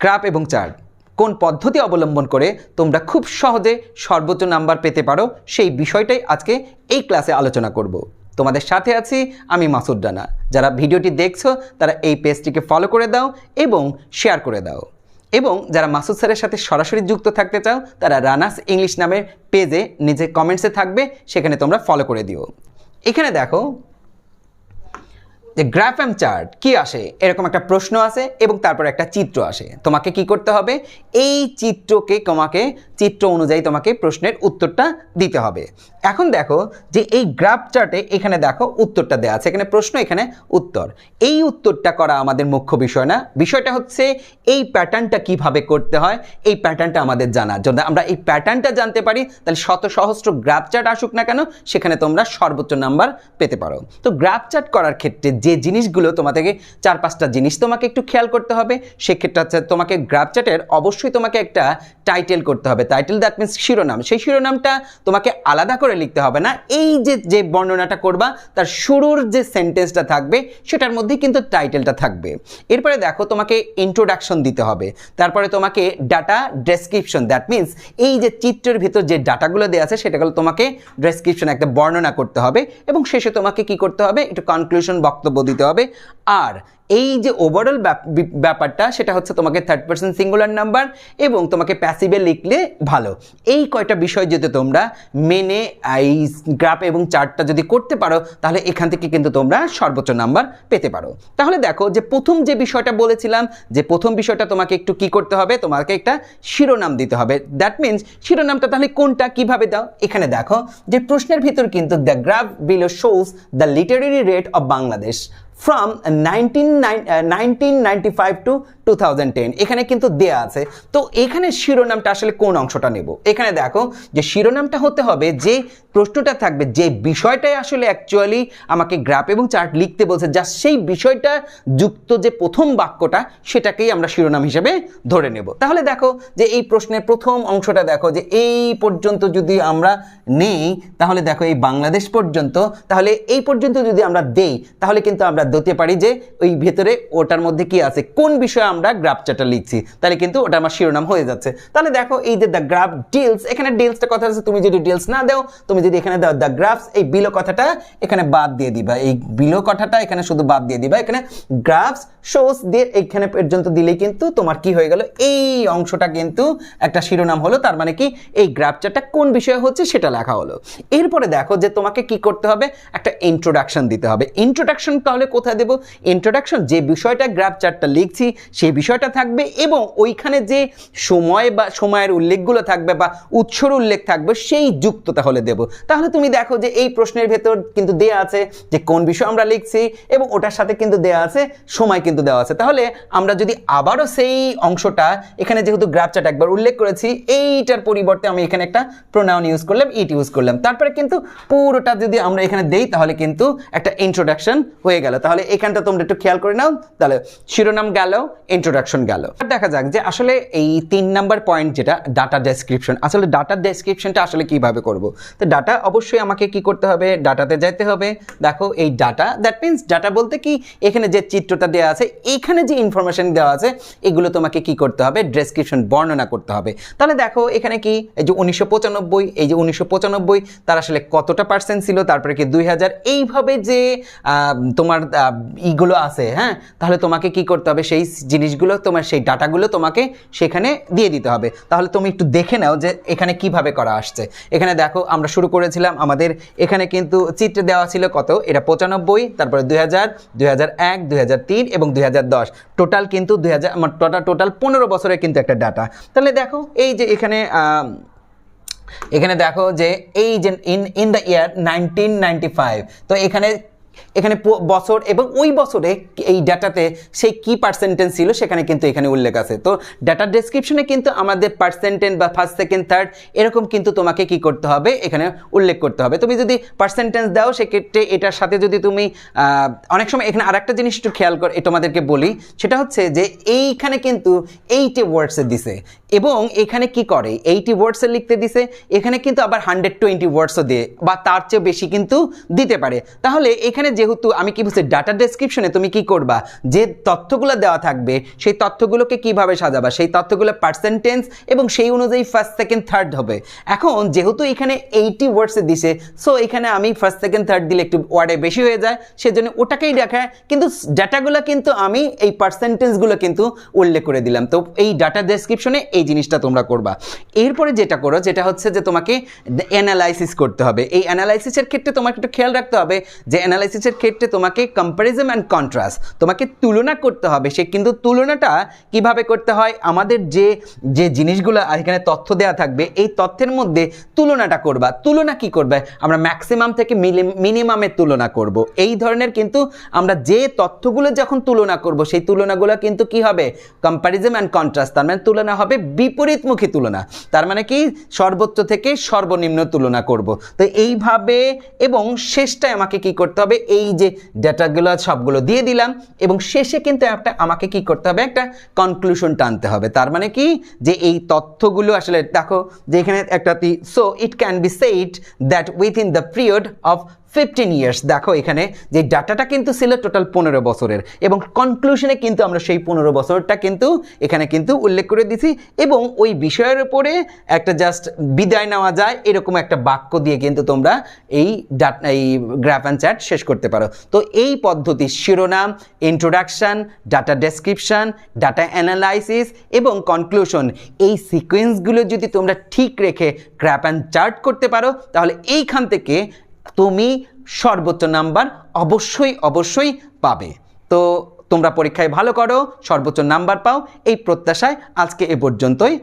ক্রাপ এবং চার্ট। কোন পদ্ধতি অবলম্বন করে তোমরা খুব সহজে সর্বোচ্চ নাম্বার পেতে পারো সেই বিষয়টাই আজকে এই ক্লাসে আলোচনা করব। তোমাদের সাথে আছি আমি মাসুদ ডানা যারা ভিডিওটি দেখছ, তারা এই পেজটিকে ফলো করে দাও এবং শেয়ার করে দাও। এবং যারা মাসুদ স্যারের সাথে সরাসরি যুক্ত থাকতে চাও, তারা রানাস ইংলিশ নামের পেজে নিজে কমেন্টসে থাকবে, সেখানে তোমরা ফলো করে দিও। এখানে দেখো যে গ্রাফ অ্যান্ড চার্ট কি আসে, এরকম একটা প্রশ্ন আসে এবং তারপর একটা চিত্র আসে। তোমাকে কি করতে হবে? এই চিত্রকে তোমাকে চিত্র অনুযায়ী তোমাকে প্রশ্নের উত্তরটা দিতে হবে। এখন দেখো যে এই গ্রাফ চার্টে এখানে দেখো উত্তরটা দেওয়া আছে। এখানে প্রশ্ন, এখানে উত্তর। এই উত্তরটা করা আমাদের মুখ্য বিষয় না। বিষয়টা হচ্ছে এই প্যাটার্নটা কীভাবে করতে হয়, এই প্যাটার্নটা আমাদের জানা। যদি আমরা এই প্যাটার্নটা জানতে পারি, তাহলে শত সহস্র গ্রাফ চার্ট আসুক না কেন, সেখানে তোমরা সর্বোচ্চ নাম্বার পেতে পারো। তো গ্রাফ চার্ট করার ক্ষেত্রে যে জিনিসগুলো তোমাদেরকে চার পাঁচটা জিনিস তোমাকে একটু খেয়াল করতে হবে, সেক্ষেত্রে হচ্ছে তোমাকে গ্রাফ চার্টের অবশ্যই তোমাকে একটা টাইটেল করতে হবে। টাইটেল দ্যাট মিনস শিরোনাম। সেই শিরোনামটা তোমাকে আলাদা করে লিখতে হবে না। এই যে যে বর্ণনাটা করবা, তার শুরুর যে সেন্টেন্সটা থাকবে, সেটার মধ্যেই কিন্তু টাইটেলটা থাকবে। এরপরে দেখো তোমাকে ইন্ট্রোডাকশন দিতে হবে। তারপরে তোমাকে ডাটা ডেসক্রিপশন দ্যাট মিনস এই যে চিত্রের ভিতর যে ডাটাগুলো দেওয়া আছে সেটাগুলো তোমাকে ডেসক্রিপশন একটা বর্ণনা করতে হবে। এবং শেষে তোমাকে কি করতে হবে? একটু কনক্লুশন বক্তব্য দিতে হবে। আর এই যে ওভারঅল ব্যাপারটা, সেটা হচ্ছে তোমাকে থার্ড পার্সন সিঙ্গুলার নাম্বার এবং তোমাকে প্যাসিভে লিখলে ভালো। এই কয়টা বিষয় যদি তোমরা মেনে এই গ্রাফ এবং চার্টটা যদি করতে পারো, তাহলে এখান থেকে কিন্তু তোমরা সর্বোচ্চ নাম্বার পেতে পারো। তাহলে দেখো যে প্রথম যে বিষয়টা বলেছিলাম, যে প্রথম বিষয়টা তোমাকে একটু কি করতে হবে, তোমাকে একটা শিরোনাম দিতে হবে। দ্যাট মিনস শিরোনামটা তাহলে কোনটা, কীভাবে দাও? এখানে দেখো যে প্রশ্নের ভিতর কিন্তু the graph below shows the literary rate of Bangladesh from nineteen to to এখানে কিন্তু দেয়া আছে। তো এখানে শিরোনামটা আসলে কোন অংশটা নেব? এখানে দেখো যে শিরোনামটা হতে হবে যে প্রশ্নটা থাকবে, যে বিষয়টাই আসলে অ্যাকচুয়ালি আমাকে গ্রাফ এবং চার্ট লিখতে বলছে। যা সেই বিষয়টা যুক্ত যে প্রথম বাক্যটা, সেটাকেই আমরা শিরোনাম হিসেবে ধরে নেব। তাহলে দেখো যে এই প্রশ্নের প্রথম অংশটা দেখো যে এই পর্যন্ত যদি আমরা নেই, তাহলে দেখো এই বাংলাদেশ পর্যন্ত, তাহলে এই পর্যন্ত যদি আমরা দেই, তাহলে কিন্তু আমরা দিতে পারি যে ওই ভেতরে ওটার মধ্যে কি আছে? কোন বিষয়ে আমরা গ্রাফ চার্টটা লিখছি? তাহলে কিন্তু ওটা আমার শিরোনাম হয়ে যাচ্ছে। তাহলে দেখো, এই যে দ্য গ্রাফ ডিলস এখানে ডিলসটা কথা আছে। তুমি যদি ডিলস না দাও, তুমি যদি এখানে দাও দ্য গ্রাফস এই বিলো কথাটা এখানে বাদ দিয়ে দিবা। এই বিলো কথাটা এখানে শুধু বাদ দিয়ে দিবা। এখানে গ্রাফস শোস দিয়ে এইখানে পর্যন্ত দিলেই কিন্তু তোমার কি হয়ে গেল? এই অংশটা কিন্তু একটা শিরোনাম হলো। তার মানে কি? এই গ্রাফ চার্টটা কোন বিষয়ে হচ্ছে সেটা লেখা হলো। এরপরে দেখো যে তোমাকে কি করতে হবে? একটা ইন্ট্রোডাকশন দিতে হবে। ইন্ট্রোডাকশন তাহলে কোথায় দেবো? ইন্ট্রোডাকশন যে বিষয়টা গ্রাফ চার্টটা লিখছি, সেই বিষয়টা থাকবে এবং ওইখানে যে সময় বা সময়ের উল্লেখগুলো থাকবে বা উৎসর উল্লেখ থাকবে, সেই যুক্ত তাহলে দেব। তাহলে তুমি দেখো যে এই প্রশ্নের ভেতর কিন্তু দেয়া আছে যে কোন বিষয় আমরা লিখছি এবং ওটার সাথে কিন্তু দেয়া আছে, সময় কিন্তু দেওয়া আছে। তাহলে আমরা যদি আবারও সেই অংশটা, এখানে যেহেতু গ্রাফ চার্ট একবার উল্লেখ করেছি, এইটার পরিবর্তে আমি এখানে একটা প্রোনাউন ইউজ করলাম ইট ইউজ করলাম। তারপরে কিন্তু পুরোটা যদি আমরা এখানে দেই, তাহলে কিন্তু একটা ইন্ট্রোডাকশন হয়ে গেল। তাহলে এখানটা তোমরা একটু খেয়াল করে নাও। তাহলে শিরোনাম গেল ইন্ট্রোডাকশন গেল। দেখা যাক যে আসলে এই তিন নাম্বার পয়েন্ট যেটা ডাটা ডেসক্রিপশন আসলে ডাটা ডেসক্রিপশনটা আসলে কীভাবে করব? তো ডাটা অবশ্যই আমাকে কি করতে হবে? ডাটাতে যেতে হবে। দেখো এই ডাটা দ্যাট মিনস ডাটা বলতে কি? এখানে যে চিত্রটা দেওয়া আছে এখানে যে ইনফরমেশন দেওয়া আছে, এগুলো তোমাকে কি করতে হবে? ডেসক্রিপশন বর্ণনা করতে হবে। তাহলে দেখো এখানে কি? এই যে উনিশশো পঁচানব্বই, এই যে উনিশশো পঁচানব্বই, তার আসলে কতটা পার্সেন্ট ছিল? তারপরে কি দুই হাজার? এইভাবে যে তোমার ইগুলো আছে হ্যাঁ? তাহলে তোমাকে কি করতে হবে? সেই জিনিসগুলো, তোমার সেই ডাটাগুলো তোমাকে সেখানে দিয়ে দিতে হবে। তাহলে তুমি একটু দেখে নাও যে এখানে কীভাবে করা আসছে। এখানে দেখো, আমরা শুরু করেছিলাম আমাদের, এখানে কিন্তু চিত্রে দেওয়া ছিল কত? এটা পঁচানব্বই, তারপরে দুই হাজার, দুই এক, দুই হাজার তিন এবং দুই হাজার দশ। টোটাল কিন্তু দুই হাজার টোটাল টোটাল পনেরো বছরের কিন্তু একটা ডাটা তাহলে দেখো, এই যে এখানে এখানে দেখো যে এই যে in in the year nineteen তো এখানে এখানে বছর এবং ওই বছরে এই ডাটাতে সেই কি পার্সেন্টেজ ছিল সেখানে কিন্তু এখানে উল্লেখ আছে। তো ডাটা ডেসক্রিপশনে কিন্তু আমাদের পার্সেন্টেজ বা ফার্স্ট সেকেন্ড থার্ড এরকম কিন্তু তোমাকে কি করতে হবে? এখানে উল্লেখ করতে হবে। তুমি যদি পার্সেন্টেজ দাও, সেক্ষেত্রে এটার সাথে যদি তুমি অনেক সময় এখানে আরেকটা জিনিস একটু খেয়াল কর তোমাদেরকে বলি। সেটা হচ্ছে যে এইখানে কিন্তু এইটে ওয়ার্ডসে দিছে। এবং এখানে কি করে? এইটি ওয়ার্ডসে লিখতে দিছে, এখানে কিন্তু আবার হান্ড্রেড টোয়েন্টি ওয়ার্ডসও দিয়ে, বা তার চেয়ে বেশি কিন্তু দিতে পারে। তাহলে এখানে যেহেতু আমি কি বলছি ডাটা ডেসক্রিপশনে তুমি কি করবা? যে তথ্যগুলো দেওয়া থাকবে, সেই তথ্যগুলোকে কীভাবে সাজাবা? সেই তথ্যগুলো পার্সেন্টেন্স এবং সেই অনুযায়ী ফার্স্ট সেকেন্ড থার্ড হবে। এখন যেহেতু এখানে এইটি ওয়ার্ডসে দিছে সো এখানে আমি ফার্স্ট সেকেন্ড থার্ড দিলে একটু ওয়ার্ডে বেশি হয়ে যায়, সেজন্য ওটাকেই দেখায় কিন্তু ডাটাগুলো কিন্তু আমি এই পার্সেন্টেজগুলো কিন্তু উল্লেখ করে দিলাম। তো এই ডাটা ডেসক্রিপশনে এই জিনিসটা তোমরা করবা। এরপরে যেটা করো, যেটা হচ্ছে যে তোমাকে অ্যানালাইসিস করতে হবে। এই অ্যানালাইসিসের ক্ষেত্রে তোমাকে একটু খেয়াল রাখতে হবে যে অ্যানালাইসিসের ক্ষেত্রে তোমাকে কম্প্যারিজম অ্যান্ড কন্ট্রাস্ট তোমাকে তুলনা করতে হবে। সে কিন্তু তুলনাটা কীভাবে করতে হয়? আমাদের যে যে জিনিসগুলো এখানে তথ্য দেওয়া থাকবে, এই তথ্যের মধ্যে তুলনাটা করবা। তুলনা কি করবে? আমরা ম্যাক্সিমাম থেকে মিনিমামের তুলনা করব। এই ধরনের কিন্তু আমরা যে তথ্যগুলো যখন তুলনা করব, সেই তুলনাগুলো কিন্তু কি হবে? কম্প্যারিজম অ্যান্ড কন্ট্রাস্ট তার মানে তুলনা হবে বিপরীতমুখী তুলনা। তার মানে কি? সর্বোচ্চ থেকে সর্বনিম্ন তুলনা করব। তো এইভাবে এবং শেষটায় আমাকে কি করতে হবে? এই যে ডেটাগুলো সবগুলো দিয়ে দিলাম এবং শেষে কিন্তু একটা আমাকে কি করতে হবে? একটা কনক্লুশন টানতে হবে। তার মানে কি? যে এই তথ্যগুলো আসলে দেখো, যে এখানে একটা so it can be said that within the period of fifteen years দেখো এখানে যে ডাটাটা কিন্তু ছিল টোটাল পনেরো বছরের এবং কনক্লুশনে কিন্তু আমরা সেই পনেরো বছরটা কিন্তু এখানে কিন্তু উল্লেখ করে দিছি এবং ওই বিষয়ের উপরে একটা জাস্ট বিদায় নেওয়া যায়, এরকম একটা বাক্য দিয়ে কিন্তু তোমরা এই ডাট এই গ্রাফ অ্যান্ড চ্যাট শেষ করতে পারো। তো এই পদ্ধতি শিরোনাম introduction data description data analysis এবং কনক্লুশন এই সিকোয়েন্সগুলো যদি তোমরা ঠিক রেখে গ্রাফ অ্যান্ড চার্ট করতে পারো, তাহলে এইখান থেকে তুমি সর্বোচ্চ নাম্বার অবশ্যই অবশ্যই পাবে। তো তোমরা পরীক্ষায় ভালো করো, সর্বোচ্চ নাম্বার পাও। এই প্রত্যাশায় আজকে এ পর্যন্তই।